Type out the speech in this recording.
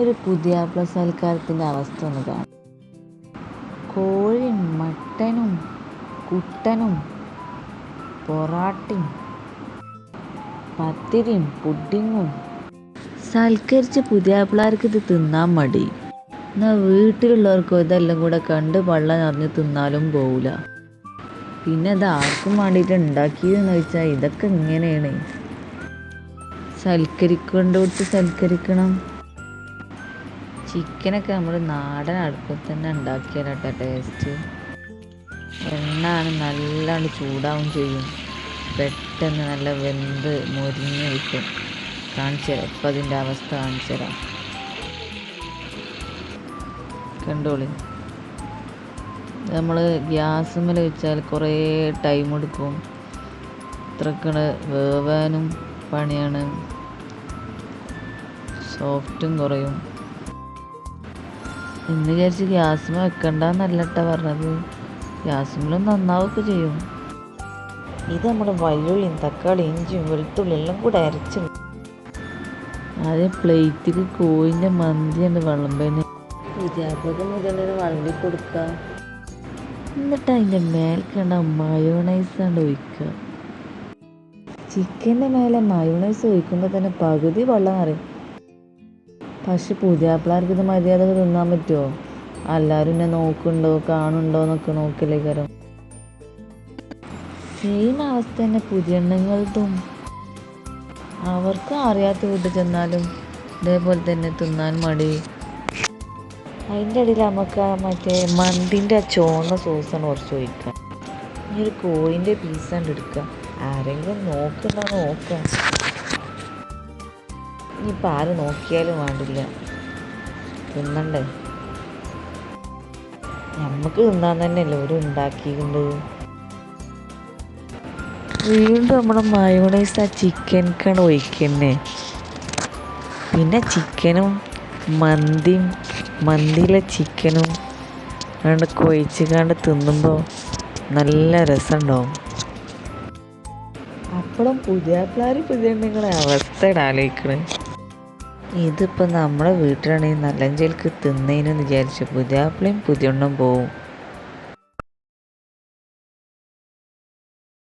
ഒരു പുതിയാപ്ല സൽക്കാരത്തിന്റെ അവസ്ഥ ഒന്ന് കാണാം. കോഴിയും മട്ടനും കുട്ടനും പൊറാട്ടയും പത്തിരിയും പുഡിങ്ങും. സൽക്കരിച്ച് പുതിയാപ്പിളാർക്ക് ഇത് തിന്നാൻ മടി. എന്നാൽ വീട്ടിലുള്ളവർക്കും ഇതെല്ലാം കൂടെ കണ്ട് പള്ള നിറഞ്ഞ് തിന്നാലും പോവില്ല പിന്നെ ഇത് ആർക്കും വേണ്ടിയിട്ട് ഉണ്ടാക്കിയതെന്ന് ചോദിച്ചാൽ ഇതൊക്കെ ഇങ്ങനെയാണ്. സൽക്കരിക്കൊണ്ടോട്ട് സൽക്കരിക്കണം. ചിക്കനൊക്കെ നമ്മൾ നാടൻ അടുപ്പത്ത് തന്നെ ഉണ്ടാക്കിയാലട്ടോ ടേസ്റ്റ് എണ്ണാണ് നല്ലോണം ചൂടാവും ചെയ്യും. പെട്ടെന്ന് നല്ല വെന്ത് മുരിഞ്ഞ് കിട്ടും. കാണിച്ചു തരാം. ഇപ്പം അതിന്റെ അവസ്ഥ കാണിച്ചു തരാം. കണ്ടോളി. നമ്മൾ ഗ്യാസ് ഗ്യാസുമ്മൽ വെച്ചാൽ കുറേ ടൈം എടുക്കും. ഇത്രക്കണ് വേവാനും പണിയാണ്. സോഫ്റ്റും കുറയും. എന്ന് വിചാരിച്ച് വെക്കണ്ട വെക്കണ്ടെന്നല്ല കേട്ടോ പറഞ്ഞത്. ഗ്യാസുകളും നന്നാവൊക്കെ ചെയ്യും. ഇത് നമ്മുടെ വല്ലുള്ളിയും തക്കാളി ഇഞ്ചിയും വെളുത്തുള്ളി എല്ലാം കൂടെ അരച്ച് ആദ്യം പ്ലേറ്റിൽ കോഴിന്റെ മന്തിയുണ്ട് വിളമ്പേന്. വിദ്യാഭ്യാസം മുതലേ വിളമ്പി കൊടുക്കുക എന്നിട്ട് അതിന്റെ മേൽക്കണ്ട മയോണൈസ് ആണ് ഒഴിക്കുക ചിക്കന്റെ മേലെ മയോണൈസ് ഒഴിക്കുമ്പോൾ തന്നെ പകുതി വെള്ളം അറിയും പക്ഷെ പുതിയാപ്പിളാർക്ക് ഇത് മര്യാദ തിന്നാൻ പറ്റുമോ എല്ലാവരും എന്നെ നോക്കുന്നുണ്ടോ? കാണുന്നുണ്ടോ എന്നൊക്കെ നോക്കില്ലേ കരം? സെയിം അവസ്ഥ തന്നെ പുതിയെണ്ണങ്ങളതും അവർക്ക് അറിയാത്ത വീട്ടിൽ ചെന്നാലും ഇതേപോലെ തന്നെ തിന്നാൻ മടി. അതിന്റെ ഇടയിൽ നമുക്ക് മറ്റേ മന്തിന്റെ ആ ചുവന്ന സോസാണ് കുറച്ച് ഒഴിക്കുക ഇനി ഒരു കോഴിന്റെ പീസാണ്ട് എടുക്കുക ആരെങ്കിലും നോക്കണ്ടോ നോക്കാം. ഇനിയിപ്പോൾ ആര് നോക്കിയാലും വേണ്ടില്ല. തിന്നണ്ടേ? നമുക്ക് തിന്നാൻ തന്നെയല്ലേ ഒരു ഉണ്ടാക്കിയിട്ടുണ്ട് വീണ്ടും നമ്മുടെ മയോണൈസ് ആ ചിക്കൻക്കാണ് ഒഴിക്കുന്നേ പിന്നെ ചിക്കനും മന്തിയും മന്തിയിലെ ചിക്കനും രണ്ട് കൊഴിച്ച് കണ്ട് തിന്നുമ്പോൾ നല്ല രസമുണ്ടാവും അപ്പോഴും പുതിയ പിള്ളേർ പുതിയ നിങ്ങളെ അവസ്ഥയുടെ ആലോചിക്കണേ ഇതിപ്പോൾ നമ്മുടെ വീട്ടിലാണെങ്കിൽ നല്ലഞ്ചേൽക്ക് തിന്നേനെന്ന് വിചാരിച്ചു. പുതിയാപ്പിളയും പുതിയെണ്ണം പോവും.